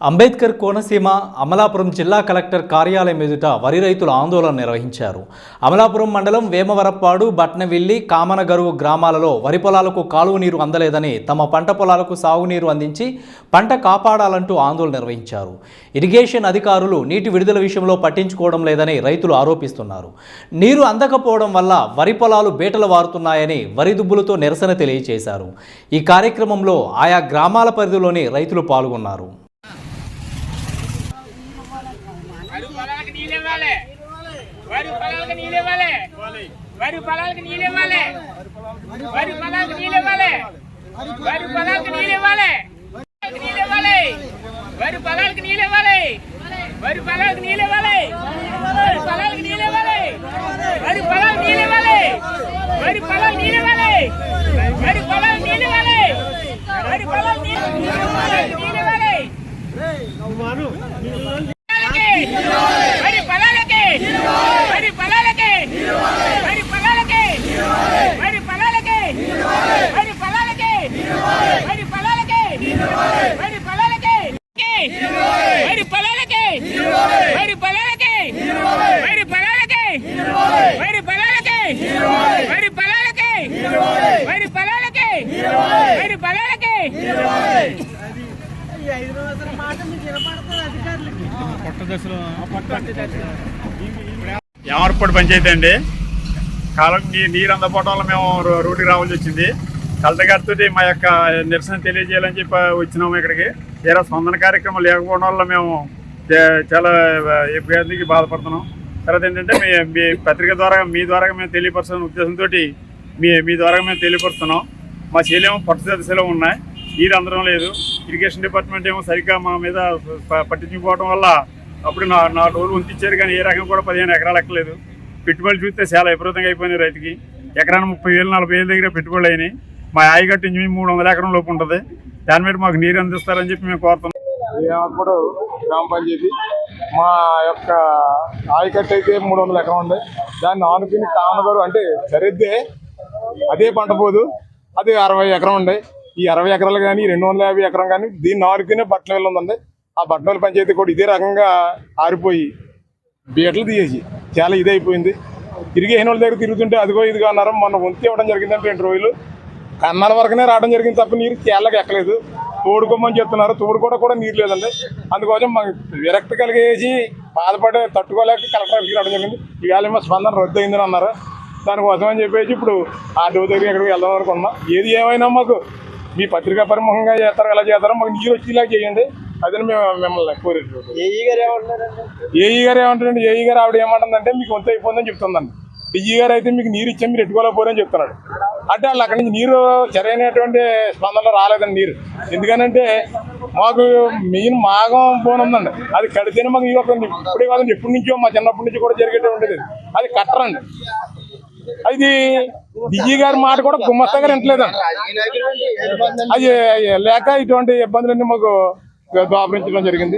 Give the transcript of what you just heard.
అంబేద్కర్ కోనసీమ అమలాపురం జిల్లా కలెక్టర్ కార్యాలయం ఎదుట వరి రైతులు ఆందోళన నిర్వహించారు. అమలాపురం మండలం వేమవరప్పాడు బట్నవిల్లి కామనగరువు గ్రామాలలో వరి పొలాలకు కాలువ నీరు అందలేదని తమ పంట పొలాలకు సాగునీరు అందించి పంట కాపాడాలంటూ ఆందోళన నిర్వహించారు. ఇరిగేషన్ అధికారులు నీటి విడుదల విషయంలో పట్టించుకోవడం లేదని రైతులు ఆరోపిస్తున్నారు. నీరు అందకపోవడం వల్ల వరి పొలాలు బేటలు వారుతున్నాయని వరి దుబ్బులతో నిరసన తెలియజేశారు. ఈ కార్యక్రమంలో ఆయా గ్రామాల పరిధిలోని రైతులు పాల్గొన్నారు వరి పొలాలకు నీళ్ళు ఇవ్వాలి. వరి పొలాలకు నీళ్ళు ఇవ్వాలి. వరి పొలాలకు నీళ్ళు ఇవ్వాలి. వరి పొలాలకు నీళ్ళు ఇవ్వాలి. వరి పొలాలకు నీళ్ళు ఇవ్వాలి. నీళ్ళు ఇవ్వాలి వరి పొలాలకు నీళ్ళు ఇవ్వాలి. వరి పొలాలకు నీళ్ళు ఇవ్వాలి. వరి పొలాలకు నీళ్ళు ఇవ్వాలి. వరి పొలాలకు నీళ్ళు పొలాలకి పంచాయతీ అండి. కాలం నీరు అందపోవడం వల్ల మేము రో- రోడ్డుకి రావాల్సి వచ్చింది. కలెక్టర్ గారితో మా యొక్క నిరసన తెలియజేయాలని చెప్పి వచ్చినాము ఇక్కడికి. తీరా స్పందన కార్యక్రమం లేకపోవడం వల్ల మేము చాలా ఇబ్బందికి బాధపడుతున్నాం. తర్వాత ఏంటంటే మీ మీ పత్రిక ద్వారా మీ ద్వారా మేము తెలియపరచాలనే ఉద్దేశంతో మీ మీ ద్వారా మేము తెలియపరుస్తున్నాం. మా శైలేమో పట్టుదల దశలో ఉన్నాయి. నీరు అందడం లేదు. ఇరిగేషన్ డిపార్ట్మెంట్ ఏమో సరిగ్గా మా మీద ప- పట్టించుకోవడం వల్ల అప్పుడు నా నా రోజులు ఉంచిచ్చారు కానీ ఏ రకం కూడా పదిహేను ఎకరాలు ఎక్కలేదు. పెట్టుబడులు చూస్తే చాలా విపరీతంగా అయిపోయినాయి రైతుకి. ఎకరానికి ముప్పై వేలు నలభై వేల దగ్గర పెట్టుబడులు అయినాయి. మా ఆయిగట్టు ఇంచుమించు మూడు వందల ఎకరం లోపు ఉంటుంది. దాని మీద మాకు నీరు అందిస్తారని చెప్పి మేము కోరుతున్నాం. అప్పుడు గ్రామ పంచాయతీ మా యొక్క ఆయకట్టు అయితే మూడు వందల ఎకరం ఉంది. దాన్ని ఆనుకుని కామనగారు అంటే సరిద్దే అదే పంట పోదు. అది అరవై ఎకరం ఉండే ఈ అరవై ఎకరాలు కానీ రెండు వందల యాభై ఎకరం కానీ దీన్ని ఆనుకునే బట్టల ఉందండి. ఆ బట్టల పంచాయతీ కూడా ఇదే రకంగా ఆరిపోయి బీటలు తీసేసి చాలా ఇదైపోయింది. ఇరిగేషన్ వాళ్ళ దగ్గర తిరుగుతుంటే అదిగో ఇదిగో అన్నారు. మొన్న వంతి ఇవ్వడం జరిగిందంటే రెండు రోజులు. కన్నాల వరకునే రావడం జరిగింది తప్ప నీరు తేళ్ళకి ఎక్కలేదు. తోడుకోమని చెప్తున్నారు. తోడు కూడా కూడా నీరు లేదండి. అందుకోసం మాకు విరక్తి కలిగేసి బాధపడే తట్టుకోలేక కలెక్టర్కి రావడం జరిగింది. ఇవాళ మా స్పందన రద్దు అయిందని అన్నారు. దానికోసం అని చెప్పేసి ఇప్పుడు ఆర్డీఓ దగ్గర ఎక్కడికి వెళ్దాం అనుకున్నాం ఏది ఏమైనా మాకు మీ పత్రికా పరిముఖంగా చేస్తారో ఎలా చేస్తారో మాకు నీరు వచ్చేలా చేయండి. అదని మేము మిమ్మల్ని కోరేది ఏఈ గారు ఏమంటారండి ఏఈ గారు ఆవిడ ఏమంటుందంటే మీకు వంత అయిపోయిందని చెప్తుందండి. డిఈ గారు అయితే మీకు నీరు ఇచ్చాం మీరు ఎట్టుకోలేకపోరని చెప్తున్నాడు. అంటే వాళ్ళు అక్కడి నుంచి నీరు సరైనటువంటి స్పందనలో రాలేదండి నీరు. ఎందుకనంటే మాకు మెయిన్ మాగం బోన్ ఉందండి. అది కడితేనే మాకు వస్తుంది ఇప్పుడే కాదండి ఎప్పటి నుంచో మా చిన్నప్పటి నుంచి కూడా జరిగేటువంటిది అది కట్టరండి. అది డిఈ గారి మాట కూడా గుమ్మస్తగా వింటలేదండి అది లేక ఇటువంటి ఇబ్బందులన్నీ మాకు దాపరించడం జరిగింది.